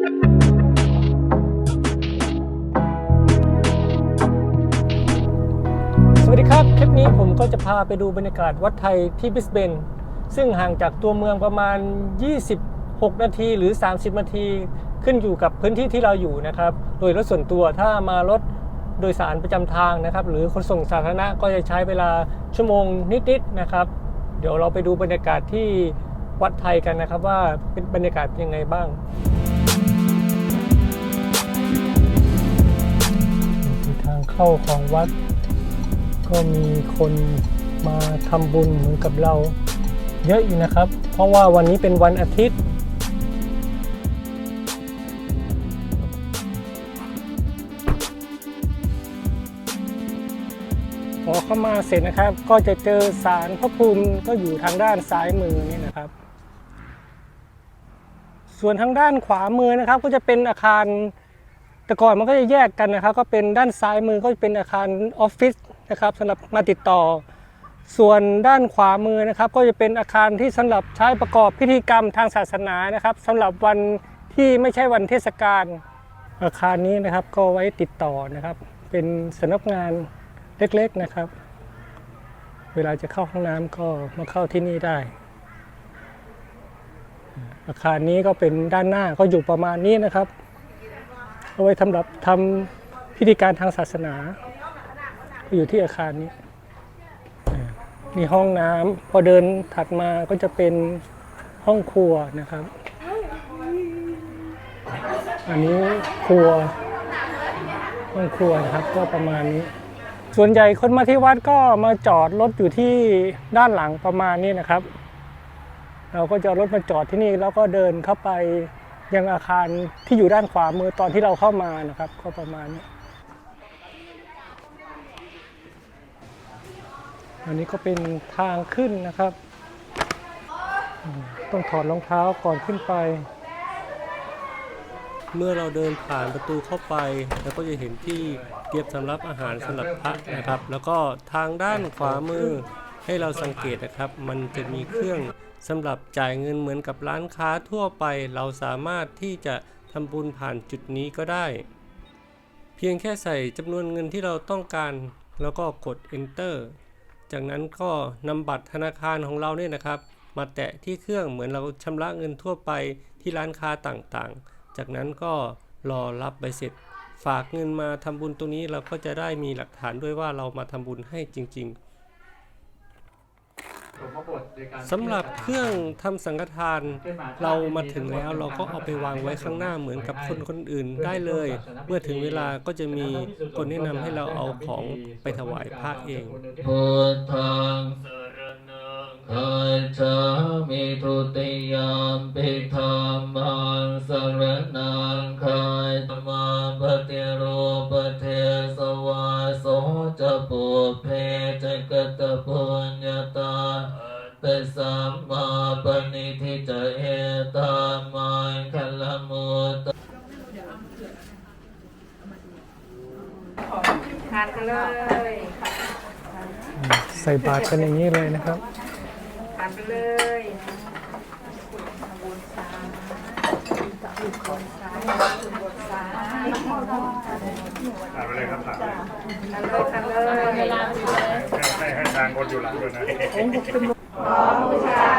สวัสดีครับ คลิปนี้ผมก็จะพาไปดูบรรยากาศวัดไทยที่บิสเบน ซึ่งห่างจากตัวเมืองประมาณ 26 นาทีหรือ 30 นาทีขึ้นอยู่กับพื้นที่ที่เราอยู่นะครับ โดยรถส่วนตัวถ้ามารถโดยสารประจำทางนะครับ หรือขนส่งสาธารณะก็จะใช้เวลาชั่วโมงนิดๆนะครับ เดี๋ยวเราไปดูบรรยากาศที่วัดไทยกันนะครับว่าเป็นบรรยากาศเป็นยังไงบ้าง เข้าของวัด ก็มีคนมาทำบุญเหมือนกับเรา เยอะอยู่นะครับ เพราะว่าวันนี้เป็นวันอาทิตย์พอเข้ามาเสร็จนะครับ ก็จะเจอศาลพระภูมิก็อยู่ทางด้านซ้ายมือนี่นะครับ ส่วนทางด้านขวามือนะครับ ก็จะเป็นอาคาร แต่ก่อนมันก็จะแยกกันนะครับ ก็เป็นด้านซ้ายมือก็จะเป็นอาคารออฟฟิศนะครับสำหรับมาติดต่อ ส่วนด้านขวามือนะครับ ก็จะเป็นอาคารที่สำหรับใช้ประกอบพิธีกรรมทางศาสนานะครับสำหรับวันที่ไม่ใช่วันเทศกาลอาคารนี้นะครับก็ไว้ติดต่อนะครับ เป็นสำนักงานเล็กๆนะครับ เวลาจะเข้าห้องน้ำก็มาเข้าที่นี่ได้ อาคารนี้ก็เป็นด้านหน้าก็อยู่ประมาณนี้นะครับ เอาไว้สำหรับทำพิธีการทางศาสนา อยู่ที่อาคารนี้มีห้องน้ำพอเดินถัดมาก็จะเป็นห้องครัวนะครับ อันนี้ครัวห้องครัวนะครับก็ประมาณนี้ ส่วนใหญ่คนมาที่วัดก็มาจอดรถอยู่ที่ด้านหลังประมาณนี้นะครับ เราก็จะรถมาจอดที่นี่แล้วก็เดินเข้าไป ยังอาคารที่อยู่ด้านขวามือตอนที่เราเข้ามานะครับ ก็ประมาณนี้อันนี้ก็เป็นทางขึ้นนะครับ ต้องถอดรองเท้าก่อนขึ้นไป เมื่อเราเดินผ่านประตูเข้าไปแล้วก็จะเห็นที่เก็บสำรับอาหารสำหรับพระนะครับ แล้วก็ทางด้านขวามือให้เราสังเกตนะครับ มันจะมีเครื่อง สำหรับจ่ายเงินเหมือนกับร้านค้าทั่วไป เราสามารถที่จะทำบุญผ่านจุดนี้ก็ได้ เพียงแค่ใส่จำนวนเงินที่เราต้องการ แล้วก็กด enter จากนั้นก็นำบัตรธนาคารของเราเนี่ยนะครับ มาแตะที่เครื่องเหมือนเราชำระเงินทั่วไปที่ร้านค้าต่างๆ จากนั้นก็รอรับใบเสร็จ ฝากเงินมาทำบุญตรงนี้เราก็จะได้มีหลักฐานด้วยว่าเรามาทำบุญให้จริง ๆ สำหรับเครื่องทำสังฆทานเรามาถึงแล้วเราก็เอาไปวางไว้ข้างหน้าเหมือนกับคนคนอื่นได้เลย เมื่อถึงเวลาก็จะมีคนแนะนำให้เราเอาของไปถวายพระเองพุทธังสรณังคัจฉา ปณิทิจะเอตามังคัลลมุตตทานกันเลยใส่บาตรกันอย่างนี้เลยนะครับทานกันเลยทำบุญซ้ายทำบุญซ้ายทำบุญซ้ายถามไปเลยครับถามเลยทานเลยทานเลยให้ให้ทางคนอยู่หลังด้วยนะส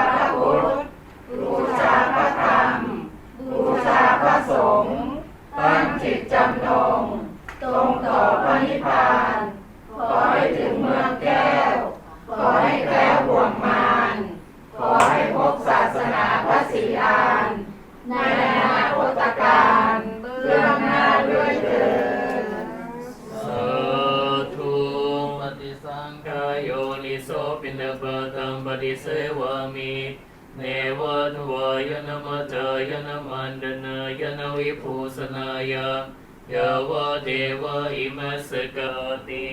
เทวะอิมัสกติ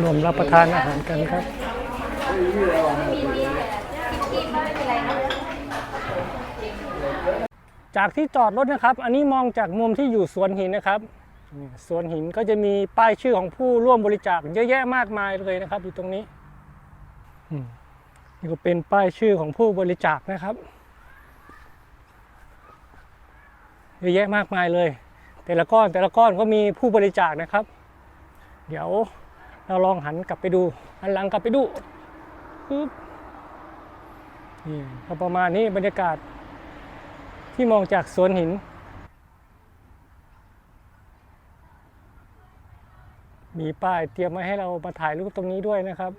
รวมรับประทานอาหารกันครับ จากที่จอดรถนะครับ อันนี้มองจากมุมที่อยู่สวนหินนะครับนี่ สวนหินก็จะมีป้ายชื่อของผู้ร่วมบริจาคเยอะแยะมากมายเลยนะครับ อยู่ตรงนี้อืมนี่ก็เป็นป้ายชื่อของผู้บริจาคนะครับเยอะแยะมากมายเลย แต่ละก้อนแต่ละก้อนก็มีผู้บริจาคนะครับ เดี๋ยวเราลองหันกลับไปดูหันหลังกลับไปดูปึ๊บนี่ก็ประมาณนี้บรรยากาศที่มองจากสวนหิน มีป้ายเตรียมมาให้เรามาถ่ายรูปตรงนี้ด้วยนะครับ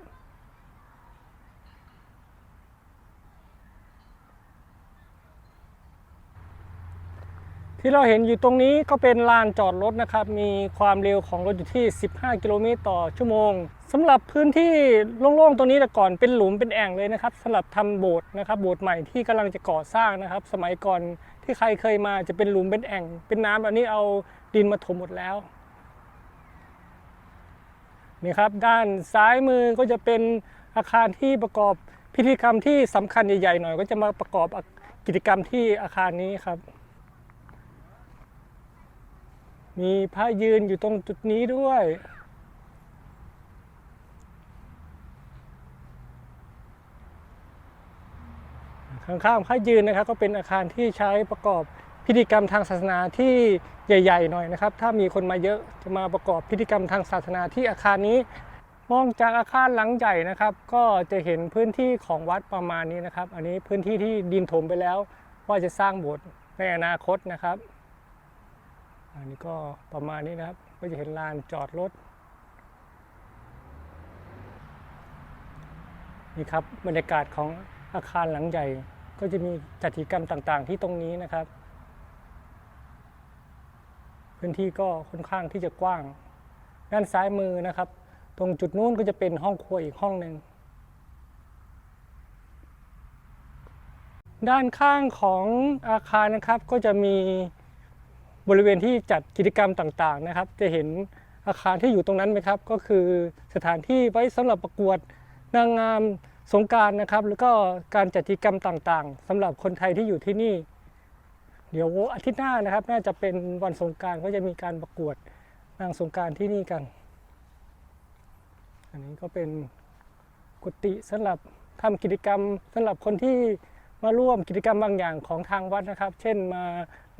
ที่เราเห็นอยู่ตรงนี้ก็เป็นลานจอดรถนะครับ มีความเร็วของรถอยู่ที่ 15 กิโลเมตรต่อชั่วโมงสำหรับพื้นที่โล่งๆตรงนี้แต่ก่อนเป็นหลุมเป็นแอ่งเลยนะครับสำหรับทำโบสถ์นะครับโบสถ์ใหม่ที่กำลังจะก่อสร้างนะครับ สมัยก่อนที่ใครเคยมาจะเป็นหลุมเป็นแอ่ง เป็นน้ำอันนี้เอาดินมาถมหมดแล้ว นี่ครับด้านซ้ายมือก็จะเป็นอาคารที่ประกอบพิธีกรรมที่สำคัญใหญ่ๆหน่อย ก็จะมาประกอบกิจกรรมที่อาคารนี้ครับ มีพระยืนอยู่ตรงจุดนี้ด้วยข้างๆพระยืนนะครับก็เป็นอาคารที่ใช้ประกอบ พิธีกรรมทางศาสนาที่ใหญ่ ๆ หน่อยนะครับ ถ้ามีคนมาเยอะจะมาประกอบพิธีกรรมทางศาสนาที่อาคารนี้ มองจากอาคารหลังใหญ่นะครับ ก็จะเห็นพื้นที่ของวัดประมาณนี้นะครับ อันนี้พื้นที่ที่ดินถมไปแล้ว ว่าจะสร้างโบสถ์ในอนาคตนะครับ อันนี้ก็ประมาณนี้นะครับ ก็จะเห็นลานจอดรถนี่ครับบรรยากาศของอาคารหลังใหญ่ก็จะมีจัดกิจกรรมต่างๆ ที่ตรงนี้นะครับ พื้นที่ก็ค่อนข้างที่จะกว้าง ด้านซ้ายมือนะครับ ตรงจุดนู้นก็จะเป็นห้องครัวอีกห้องหนึ่งด้านข้างของอาคารนะครับก็จะมีบริเวณที่จัดกิจกรรมต่างๆนะครับ จะเห็นอาคารที่อยู่ตรงนั้นไหมครับ ก็คือสถานที่ไว้สำหรับประกวดนางงามสงการนะครับ แล้วก็การจัดกิจกรรมต่างๆสำหรับคนไทยที่อยู่ที่นี่ เดี๋ยวอาทิตย์หน้านะครับ น่าจะเป็นวันสงการก็จะมีการประกวดนางสงการที่นี่กัน อันนี้ก็เป็นกุฏิสำหรับทำกิจกรรมสำหรับคนที่มาร่วมกิจกรรมบางอย่างของทางวัดนะครับ เช่นมา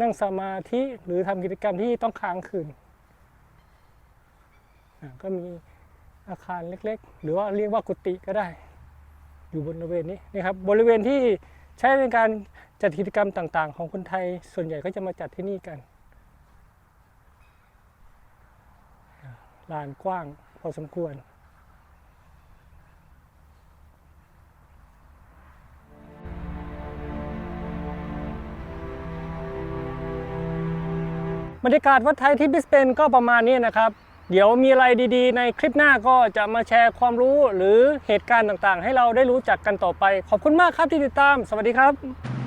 นั่งสมาธิหรือทำกิจกรรมที่ต้องค้างคืน ก็มีอาคารเล็กๆ หรือว่าเรียกว่ากุฏิก็ได้ อยู่บริเวณนี้นะครับบริเวณที่ ใช้ในการจัดกิจกรรมต่างๆ ของคนไทยส่วนใหญ่ก็จะมาจัดที่นี่กันลานกว้างพอสมควร บรรยากาศวัดไทยที่บิสเบนก็ประมาณนี้นะครับ เดี๋ยวมีอะไรดีๆ ในคลิปหน้าก็จะมาแชร์ความรู้หรือเหตุการณ์ต่างๆ ให้เราได้รู้จักกันต่อไป ขอบคุณมากครับที่ติดตาม สวัสดีครับ